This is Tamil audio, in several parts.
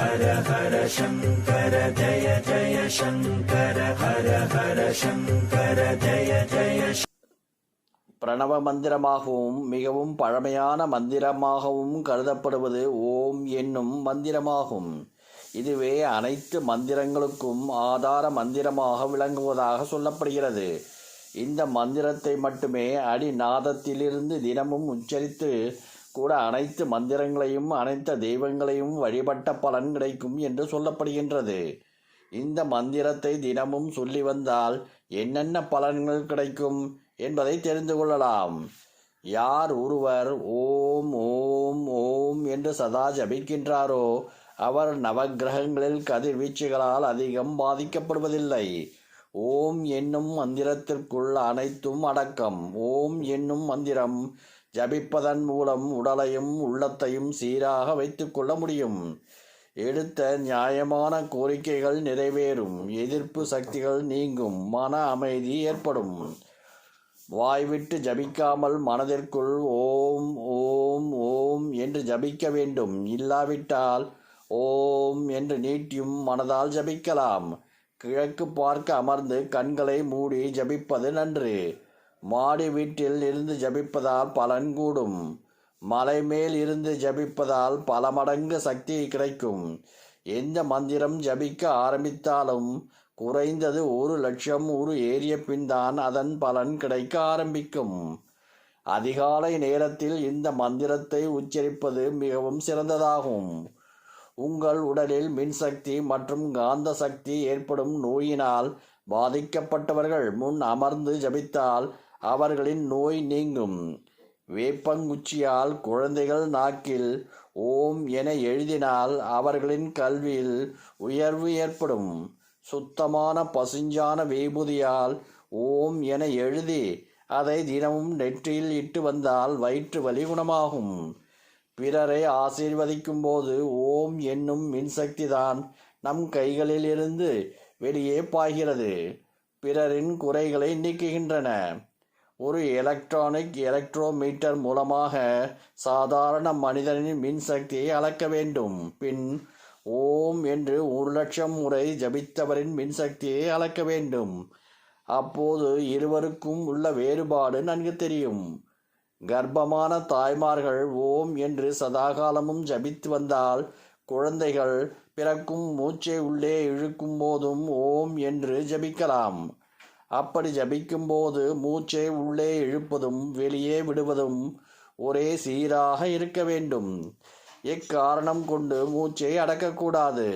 ஹர ஹர சங்கர ஜய ஜய சங்கர ஹர ஹர சங்கர ஜய ஜய பிரணவ மந்திரமாகவும் மிகவும் பழமையான மந்திரமாகவும் கருதப்படுவது ஓம் என்னும் மந்திரமாகும். இதுவே அனைத்து மந்திரங்களுக்கும் ஆதார மந்திரமாக விளங்குவதாக சொல்லப்படுகிறது. இந்த மந்திரத்தை மட்டுமே அடிநாதத்திலிருந்து தினமும் உச்சரித்து கூட அனைத்து மந்திரங்களையும் அனைத்து தெய்வங்களையும் வழிபட்ட பலன் கிடைக்கும் என்று சொல்லப்படுகின்றது. இந்த மந்திரத்தை தினமும் சொல்லி வந்தால் என்னென்ன பலன்கள் கிடைக்கும் என்பதை தெரிந்து கொள்ளலாம். யார் ஒருவர் ஓம் ஓம் ஓம் என்று சதா ஜபிக்கின்றாரோ அவர் நவக்கிரகங்களில் கதிர்வீச்சுகளால் அதிகம் பாதிக்கப்படுவதில்லை. ஓம் என்னும் மந்திரத்திற்குள் அனைத்தும் அடக்கம். ஓம் என்னும் மந்திரம் ஜபிப்பதன் மூலம் உடலையும் உள்ளத்தையும் சீராக வைத்துக்கொள்ள முடியும். எடுத்த நியாயமான கோரிக்கைகள் நிறைவேறும். எதிர்ப்பு சக்திகள் நீங்கும். மன அமைதி ஏற்படும். வாய்விட்டு ஜபிக்காமல் மனதிற்குள் ஓம் ஓம் ஓம் என்று ஜபிக்க வேண்டும். இல்லாவிட்டால் ஓம் என்று நீட்டியும் மனதால் ஜபிக்கலாம். கிழக்கு பார்க்க அமர்ந்து கண்களை மூடி ஜபிப்பது நன்று. மாடி வீட்டில் இருந்து ஜபிப்பதால் பலன் கூடும். மலை மேல் இருந்து ஜபிப்பதால் பல மடங்கு சக்தி கிடைக்கும். எந்த மந்திரம் ஜபிக்க ஆரம்பித்தாலும் குறைந்தது ஒரு லட்சம் ஒரு ஏறிய பின்தான் அதன் பலன் கிடைக்க ஆரம்பிக்கும். அதிகாலை நேரத்தில் இந்த மந்திரத்தை உச்சரிப்பது மிகவும் சிறந்ததாகும். உங்கள் உடலில் மின்சக்தி மற்றும் காந்த சக்தி ஏற்படும் நோயினால் பாதிக்கப்பட்டவர்கள் முன் அமர்ந்து ஜபித்தால் அவர்களின் நோய் நீங்கும். வேப்பங்குச்சியால் குழந்தைகள் நாக்கில் ஓம் என எழுதினால் அவர்களின் கல்வியில் உயர்வு ஏற்படும். சுத்தமான பசுஞ்சான வேபுதியால் ஓம் என எழுதி அதை தினமும் நெற்றியில் இட்டு வந்தால் வயிற்று வலி குணமாகும். பிறரை ஆசீர்வதிக்கும் போது ஓம் என்னும் மின்சக்திதான் நம் கைகளில் இருந்து வெளியே பாய்கிறது. பிறரின் குறைகளை நீக்குகின்றன. ஒரு எலக்ட்ரானிக் எலக்ட்ரோமீட்டர் மூலமாக சாதாரண மனிதனின் மின்சக்தியை அளக்க வேண்டும். பின் ஓம் என்று ஒரு லட்சம் முறை ஜபித்தவரின் மின்சக்தியை அளக்க வேண்டும். அப்போது இருவருக்கும் உள்ள வேறுபாடு நன்கு தெரியும். கர்ப்பமான தாய்மார்கள் ஓம் என்று சதாகாலமும் ஜபித்து வந்தால் குழந்தைகள் பிறக்கும் மூச்சை உள்ளே இழுக்கும் போதும் ஓம் என்று ஜபிக்கலாம். அப்படி ஜபிக்கும்போது மூச்சை உள்ளே இழுப்பதும் வெளியே விடுவதும் ஒரே சீராக இருக்க வேண்டும். எக்காரணம் கொண்டு மூச்சை அடக்கக்கூடாது.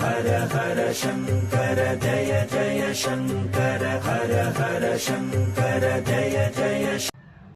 ஹர ஹர சங்கர ஜய ஜய சங்கர ஹர ஹர சங்கர ஜய ஜய